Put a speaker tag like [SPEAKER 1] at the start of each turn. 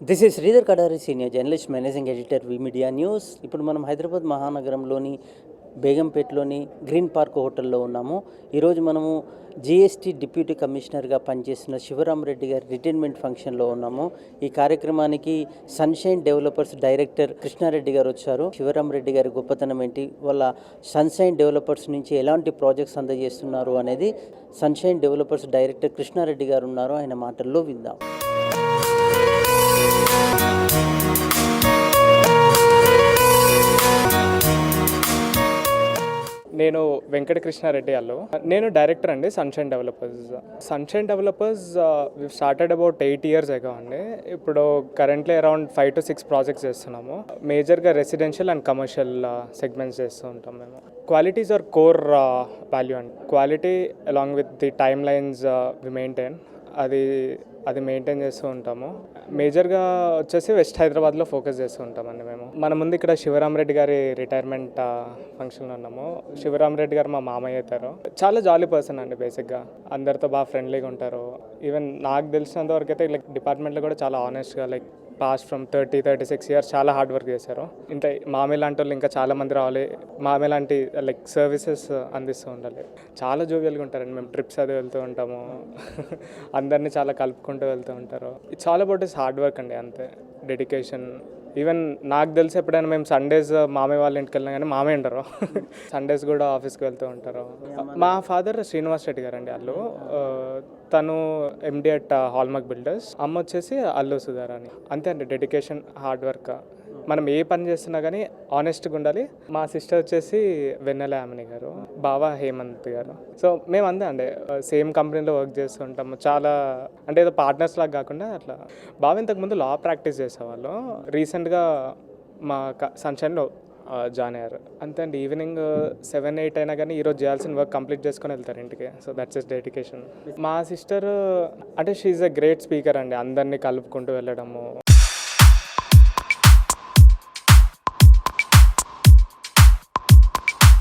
[SPEAKER 1] This is Sridhar Kadari senior journalist managing editor V media news ఇప్పుడు మనం హైదరాబాద్ మహానగరంలోని బేగంపేటలోని గ్రీన్ పార్క్ హోటల్లో ఉన్నాము. ఈరోజు మనము జిఎస్టీ డిప్యూటీ కమిషనర్గా పనిచేసిన శివరామరెడ్డి గారి రిటైర్మెంట్ ఫంక్షన్లో ఉన్నాము. ఈ కార్యక్రమానికి సన్షైన్ డెవలపర్స్ డైరెక్టర్ కృష్ణారెడ్డి గారు వచ్చారు. శివరామరెడ్డి గారి గొప్పతనం ఏంటి? వాళ్ళ సన్షైన్ డెవలపర్స్ నుంచి ఎలాంటి ప్రాజెక్ట్స్ అందజేస్తున్నారు అనేది సన్షైన్ డెవలపర్స్ డైరెక్టర్ కృష్ణారెడ్డి గారు ఉన్నారు. ఆయన మాటల్లో విందాం.
[SPEAKER 2] నేను వెంకటకృష్ణారెడ్డి అల్లు. నేను డైరెక్టర్ అండి sunshine developers sunshine developers we started about eight years అయిగా అండి. ఇప్పుడు currently around five to six projects చేస్తున్నాము. మేజర్గా రెసిడెన్షియల్ అండ్ కమర్షియల్ సెగ్మెంట్స్ చేస్తూ ఉంటాం మేము. క్వాలిటీస్ ఆర్ కోర్ వాల్యూ అండి. Quality along with the timelines we maintain అది అది మెయింటైన్ చేస్తూ ఉంటాము. మేజర్గా వచ్చేసి వెస్ట్ హైదరాబాద్లో ఫోకస్ చేస్తూ ఉంటామండి మేము. మన ముందు ఇక్కడ శివరాం రెడ్డి గారి రిటైర్మెంట్ ఫంక్షన్లో ఉన్నాము. శివరామ్ రెడ్డి గారు మా మామయ్య అవుతారు. చాలా జాలీ పర్సన్ అండి బేసిక్గా అందరితో బాగా ఫ్రెండ్లీగా ఉంటారు. ఈవెన్ నాకు తెలిసినంత వరకు అయితే లైక్ డిపార్ట్మెంట్లో కూడా చాలా ఆనెస్ట్గా like pass from thirty thirty six years చాలా హార్డ్ వర్క్ చేశారు. ఇంకా మామే లాంటి వాళ్ళు ఇంకా చాలా మంది రావాలి. మామే లాంటి లైక్ సర్వీసెస్ అందిస్తూ ఉండాలి చాలా జోవియల్గా ఉంటారండి. మేము ట్రిప్స్ అది వెళ్తూ ఉంటాము. అందరినీ చాలా కలుపుకుంటాం వెళ్తూ ఉంటారు. It's all about is hard work అండి అంతే. డెడికేషన్ ఈవెన్ నాకు తెలిసి ఎప్పుడైనా మేము సండేస్ మామయ్య వాళ్ళ ఇంటికి వెళ్ళినా కానీ మామయ్య ఉండరు. సండేస్ కూడా ఆఫీస్కి వెళ్తూ ఉంటారు. మా ఫాదర్ శ్రీనివాస్ రెడ్డి గారు అండి వాళ్ళు తను ఎండి అట్ హాల్మార్క్ బిల్డర్స్ అమ్మ వచ్చేసి అల్లు సుధార్ అని అంతే అండి డెడికేషన్ హార్డ్ వర్క్ మనం ఏ పని చేస్తున్నా కానీ ఆనెస్ట్గా ఉండాలి. మా సిస్టర్ వచ్చేసి వెన్నెల యామిని గారు బావ హేమంత్ గారు. సో మేము అందే అండి. సేమ్ కంపెనీలో వర్క్ చేస్తుంటాము చాలా అంటే ఏదో పార్ట్నర్స్ లాగా కాకుండా అట్లా. బావ ఇంతకుముందు లా ప్రాక్టీస్ చేసేవాళ్ళు. రీసెంట్గా మా సన్షైన్లో జాయిన్ uh, అయ్యారు. అంతే అండి. ఈవినింగ్ సెవెన్ ఎయిట్ అయినా కానీ ఈరోజు చేయాల్సిన వర్క్ కంప్లీట్ చేసుకొని వెళ్తారు ఇంటికి. సో దట్స్ ఇస్ డెడికేషన్ మా సిస్టర్ అంటే షీఈ్ అ గ్రేట్ స్పీకర్ అండి. అందరినీ కలుపుకుంటూ వెళ్ళడము.